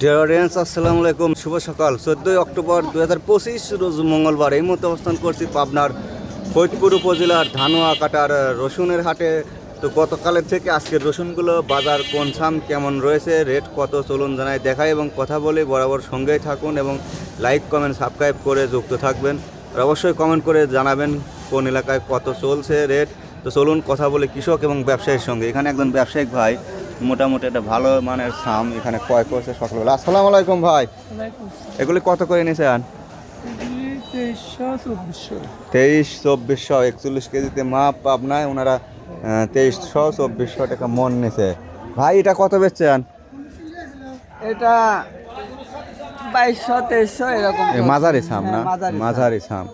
ডিয়ারেন্স আসসালামু আলাইকুম। শুভ সকাল। চোদ্দোই অক্টোবর দু হাজার পঁচিশ, রোজ মঙ্গলবার এই মুহূর্তে অবস্থান করছি পাবনার ফরিদপুর উপজেলার ধানুয়া কাটার রসুনের হাটে। তো গতকালের থেকে আজকের রসুনগুলো বাজার কোন সাম কেমন রয়েছে, রেট কত চলুন জানাই, দেখাই এবং কথা বলে। বরাবর সঙ্গেই থাকুন এবং লাইক, কমেন্ট, সাবস্ক্রাইব করে যুক্ত থাকবেন। আর অবশ্যই কমেন্ট করে জানাবেন কোন এলাকায় কত চলছে রেট। তো চলুন কথা বলে কৃষক এবং ব্যবসায়ীর সঙ্গে। এখানে একজন ব্যবসায়িক ভাই মোটামুটি একটা ভালো মানের সাম এখানে ক্রয় করছে সকালবেলা আসসালামু আলাইকুম ভাই। এগুলি কত করে নিয়েছেন তেইশ চব্বিশশো একচল্লিশ কেজিতে মাপ আপনায় ওনারা তেইশশো চব্বিশশো টাকা মন নিছে। ভাই এটা কত বেচছেন? এটা বাইশশো তেইশশো এরকম মাঝারি সাম না? হ্যাঁ, মাঝারি সাম। মাঝারি সাম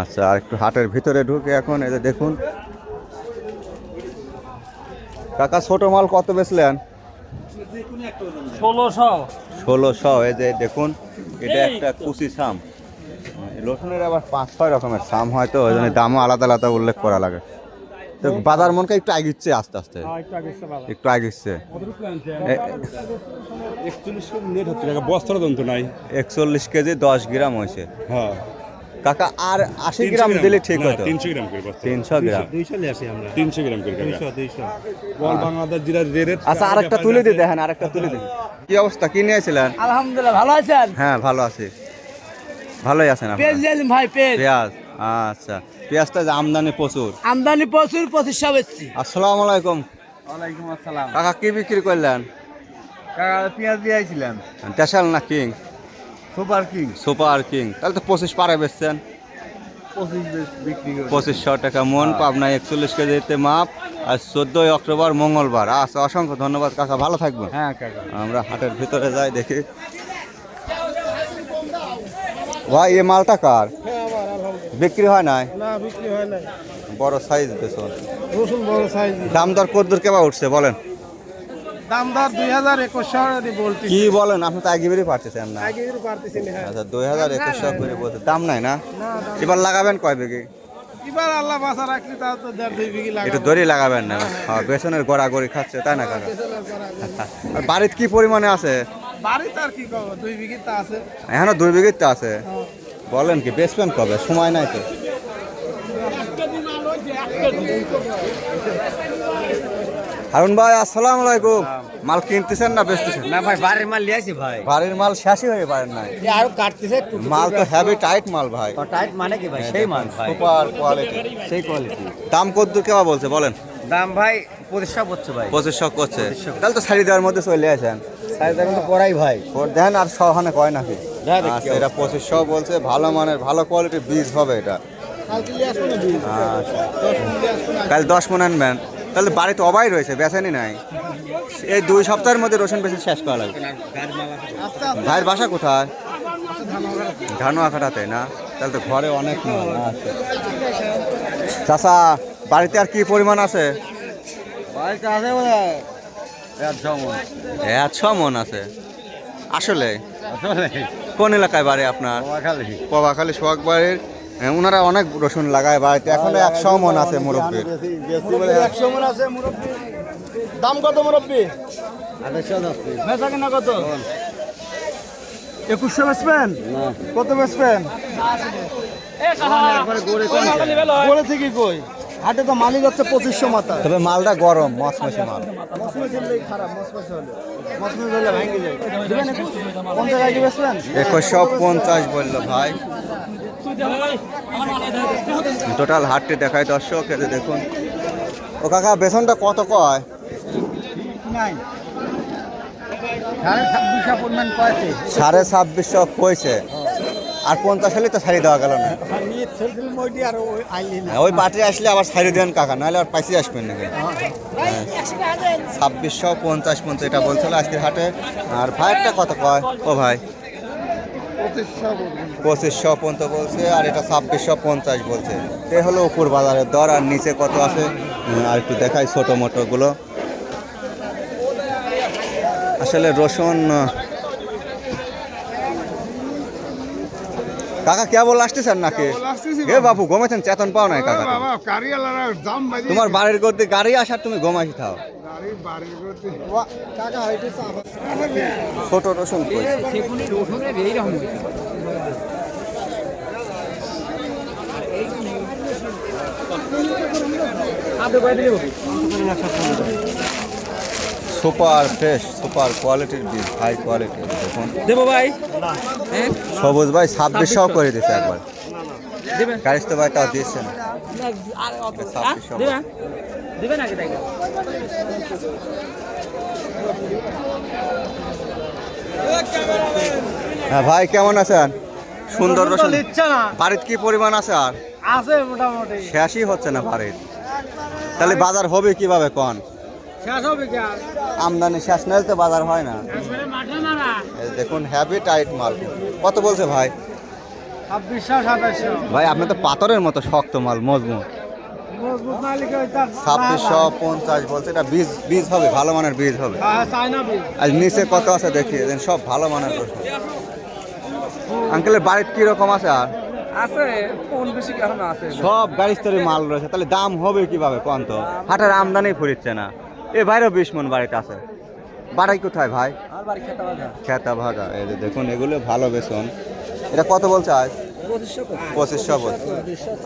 আচ্ছা আর একটু হাটের ভিতরে ঢুকে এখন এই যে দেখুন কাকা ছোট মাল কত বেচলেন? ষোলোশো। ষোলোশো এই যে দেখুন এটা একটা কুচি সাম এই রসুনের আবার পাঁচ ছয় রকমের সাম হয় তো ওই জন্য দামও আলাদা আলাদা উল্লেখ করা লাগে। তো বাজার মনকে একটু আগিচ্ছে আস্তে আস্তে। একটু আগিচ্ছে একচল্লিশ কেজি দশ গ্রাম হয়েছে। হ্যাঁ। কাকা আর আশি গ্রাম দিলে ঠিক হতো? তিনশো গ্রাম করে তিনশো গ্রাম। দুইশো আসি আমরা। তিনশো গ্রাম করে দুইশো দুইশো। বল বাংলাদেশ যেটা রেট আচ্ছা আর একটা তুলে দিয়ে দেখেন আর একটা তুলে দিন কি অবস্থা? কি নিয়েছিলেন আলহামদুলিল্লাহ ভালো আছেন? হ্যাঁ ভালো আছি। ভালোই আছেন পেঁয়াজ নিয়েছেন ভাই পেঁয়াজ। পেঁয়াজ। আচ্ছা পেঁয়াজটা যে আমদানি প্রচুর। আমদানি প্রচুর পঁচিশশো বেচছি। আসসালামু আলাইকুম। ওয়ালাইকুম আসসালাম। কাকা কি বিক্রি করলেন? কাকা পেঁয়াজ দিয়ে আইছিলাম দেশাল না king? Super king? Super king. তাহলে তো পঁচিশ পারে বেচছেন। পঁচিশ বিক্রি করে পঁচিশশো টাকা মন পাবনা একচল্লিশ কেজিতে মাপ আর চোদ্দোই অক্টোবর মঙ্গলবার। আচ্ছা অসংখ্য ধন্যবাদ কাকা ভালো থাকবেন। হ্যাঁ কাকা। আমরা হাটের ভিতরে যাই দেখি। ভাই এ মালটা কার? বিক্রি হয় নাই? না বিক্রি হয় না বড় সাইজ বেসন রসুন বড় সাইজ। দাম দর কদ্দুর কেবা উঠছে বলেন। দাম দর দুই হাজার একুশশো বলতে কি বলেন? আপনি তো আগে বেরিয়ে পারতেছেন না। আগে পারতেছি না। হ্যাঁ আচ্ছা দুই হাজার একুশশো করে বলতে দাম নাই না? এবার লাগাবেন কয় বিঘি? এবার আল্লাহ বাসা রাখলি তা তো দেড় দুই বিঘি লাগে একটু দড়ি লাগাবেন না? হ্যাঁ বেসনের গড়াগড়ি খাচ্ছে তাই না কাকা? আর বাড়িতে কি পরিমাণে আছে? বাড়িতে আর কি করব? দুই বিঘি তা আছে। এখনও দুই বিঘিতে আছে? বলেন কি বেচবেন কবে? সময় নাই তো। হারুন ভাই আসসালামু আলাইকুম। মাল কিনতেছেন না বেচতেছেন? না ভাই বাড়ির মাল লিয়েছি ভাই। বাড়ির মাল শেষই হয়ে পারেন নাই। আরও কাটতেছে মাল তো হ্যাভি টাইট মাল ভাই। টাইট মানে কি ভাই? সেই মাল ভাই। সুপার কোয়ালিটি সেই কোয়ালিটি দাম কত কেবা বলছে বলেন। দাম ভাই পঁচিশশো পড়ছে ভাই। পঁচিশশো করছে। তাহলে তো শাড়ি দেওয়ার মধ্যে চলে আসেন। সাড়ে টাকা তো পড়াই ভাই। দেন আর সহানে কয় নাকি? কি আচ্ছা এটা পঁচিশশো বলছে ভালো মানের ভালো কোয়ালিটির বীজ হবে এটা। না আচ্ছা। কাল দশ মন আনবেন তাহলে বাড়িতে অবাই রয়েছে বেচেনি নাই। এই দুই সপ্তাহের মধ্যে রসুন বেশি শেষ করা লাগবে। ভাইয়ের বাসা কোথায়? ধান ধানুয়া না? তাহলে তো ঘরে অনেক আচ্ছা চাষা বাড়িতে আর কি পরিমাণ আছে? বাড়িতে আছে হ্যাঁ ছ মন। আছে। আসলে? কোন এলাকায় বাড়ি আপনার? পবাখালী। সোহাগ বাড়ির ওনারা অনেক রসুন লাগায় বাড়িতে এখনও একশো মন আছে মুরব্বীর। একশো মন আছে মুরব্বী। দাম কত মুরব্বী? বেচা কিনা কত? একুশশো বেচবেন? কত বেচবেন? গড়ে থেকে কই? হাটে তো মালিক হচ্ছে পঁচিশশো মাথা। তবে মালটা গরম মসমসি মাল। একুশশো পঞ্চাশ বলল ভাই। টোটাল হাটটি দেখায় দর্শক যে দেখুন। ও কাকা বেসনটা কত কয়? সাড়ে ছাব্বিশশো কইছে। আর পঞ্চাশ হলে তো ছাড়ি দেওয়া গেল না। আর ওই পার্টি আসলে আবার ছাড়ি দেন কাকা নাহলে আর পাইসি আসবেন নাকি ছাব্বিশশো পঞ্চাশ পঞ্চাশ এটা বলছিল আজকের হাটে। আর ভাইয়েরটা কত কয়? ও ভাই। পঁচিশশো পর্যন্ত বলছে, আর এটা ছাব্বিশশো পঞ্চাশ বলছে। এ হলো উপর বাজারের দর, আর নিচে কত আছে? আর একটু দেখাই ছোটো মোটোগুলো। আসলে রসুন কাকা কে বল আসতেছেন নাকি? এ বাবু। ঘুমাইছেন? চেতন পাও নাই কাকা তুমি। তোমার বাড়ির গতি গাড়ি আসার তুমি ঘুমাইছি থাও। ছোট রসুন কই? সুপার ফ্রেশ সুপার কোয়ালিটির বীজ হাই কোয়ালিটি দেখুন। দেবো ভাই। হ্যাঁ? সবুজ ভাই ছাব্বিশশো করে দিচ্ছে একবার। দেবেন ভাই তাও। হ্যাঁ? দেবেন দেবেন আগে তাই? হ্যাঁ ভাই কেমন আছেন? সুন্দর রসুন বাড়িতে কি পরিমাণ আছে আর? আছে মোটামুটি। শেষই হচ্ছে না বাড়ির তাহলে বাজার হবে কীভাবে কন? আমদানি শেষ তো বাজার হয় না। দেখুন হ্যাভি টাইট মাল। কত বলছে ভাই? ভাই আপনি তো পাথরের মতো শক্ত মাল মজবুত। ছাব্বিশশো পঞ্চাশ বলছে এটা বীজ বীজ হবে ভালো মানের বীজ হবে। হ্যাঁ চাইনা বীজ। আজ নিচে কত আছে দেখি সব ভালো মানের আঙ্কেলের বাড়িতে কি রকম আছে আর? আছে কোন বেশি আছে? সব গাড়ি স্তরে মাল রয়েছে তাহলে দাম হবে কীভাবে কোন তো? হাটের আমদানি ফুরিচ্ছে না। এ বাইরেও বিশ মন বাড়িতে আছে। বাড়াই কোথায় ভাই? খেতা ভাজা এই যে দেখুন এগুলো ভালো বেসন এটা কত বলছে আজ? পঁচিশশো পঁচিশশো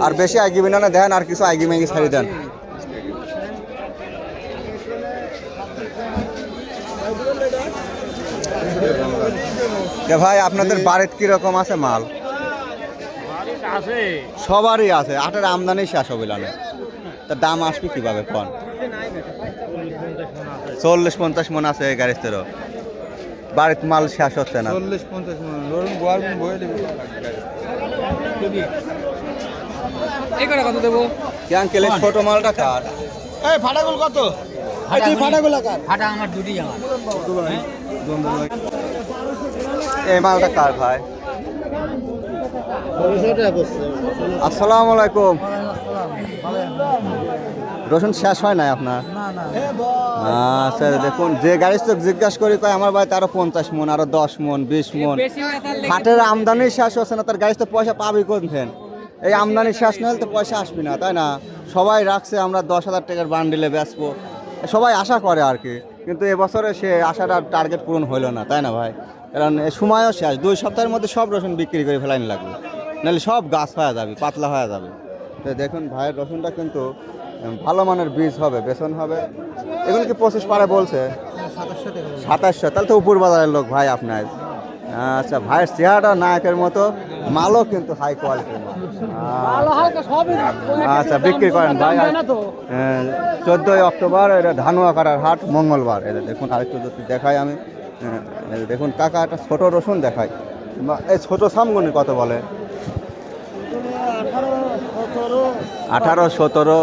আর বেশি আগিবি না না দেন আর কিছু আগি মেগি ছাড়ি দেন। ভাই আপনাদের বাড়িতে কি রকম আছে মাল? আছে। সবারই আছে আটের আমদানি শেষ হবে না। তা দাম আসবে কীভাবে কন? চল্লিশ পঞ্চাশ মন আছে এই গাড়িতেরও বাড়িতে মাল শেষ হচ্ছে না। চল্লিশ পঞ্চাশ মিনিট ধরুন গোয়ার বয়ে দেবে। এই করে কত দেবো? কি আঙ্কেল ছোট মালটা কার? এই ফাটাগুল কত? এই তুই ফাটাগুল কার? হাটা আমার দুটি আমার এই মালটা কার ভাই? আসসালামু আলাইকুম। রসুন শেষ হয় নাই আপনার? আচ্ছা দেখুন যে গাড়ি তো জিজ্ঞাসা করি কয় আমার বাড়িতে আরও পঞ্চাশ মন আরও দশ মন বিশ মন। হাটের আমদানি শেষ হচ্ছে না তার গাড়ি তো পয়সা পাবি কোনথেন এই আমদানি শেষ না হলে তো পয়সা আসবি না তাই না? সবাই রাখছে আমরা দশ হাজার টাকার বান্ডিলে বেচবো। সবাই আশা করে আর কি কিন্তু এবছরে সে আশাটা টার্গেট পূরণ হইল না তাই না ভাই? কারণ সময়ও শেষ দুই সপ্তাহের মধ্যে সব রসুন বিক্রি করে ফেলাইনি লাগবে। নাহলে সব গাছ হয়ে যাবে পাতলা হয়ে যাবে। তো দেখুন ভাইয়ের রসুনটা কিন্তু ভালো মানের বীজ হবে বেসন হবে। এগুলো কি পঁচিশ পারে বলছে? সাতাশশো তাহলে তো উপর বাজারের লোক ভাই আপনার। আচ্ছা ভাইয়ের চেহারাটা নায়কের মতো মালও কিন্তু হাই কোয়ালিটির আচ্ছা বিক্রি করেন ভাই। চোদ্দোই অক্টোবর এটা ধানুয়া কাটার হাট মঙ্গলবার। এটা দেখুন আরেকটু যদি দেখাই আমি। দেখুন কাকা একটা ছোটো রসুন দেখাই। এই ছোটো সামগুনি কত বলে? আঠারো সতেরো।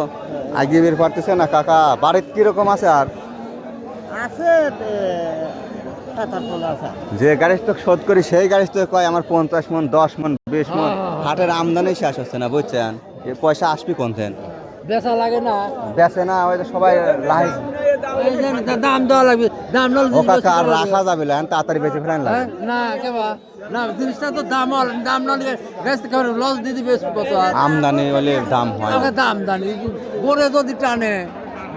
আগিবির পারতেছে না কাকা? বাড়িতে কীরকম আছে আর? আছে আছে। যে গাড়ি তো শোধ করি সেই গাড়ি তো কয় আমার পঞ্চাশ মন দশ মন বিশ মন হাটের আমদানি শেষ হচ্ছে না বুঝছেন? পয়সা আসবি কোনথেন বেচা লাগে না। বেচে না ওই সবাই লাই দাম দেওয়া লাগবে দাম ও কাকা আর রাখা যাবে না তাড়াতাড়ি বেঁচে ফেলেন না। কেবা না জিনিসটা তো দাম হল দাম না বেশ বেচতে কেমন লস দিদি বেশ কত আমদানি হলে দাম হয়। দাম দানি গড়ে যদি টানে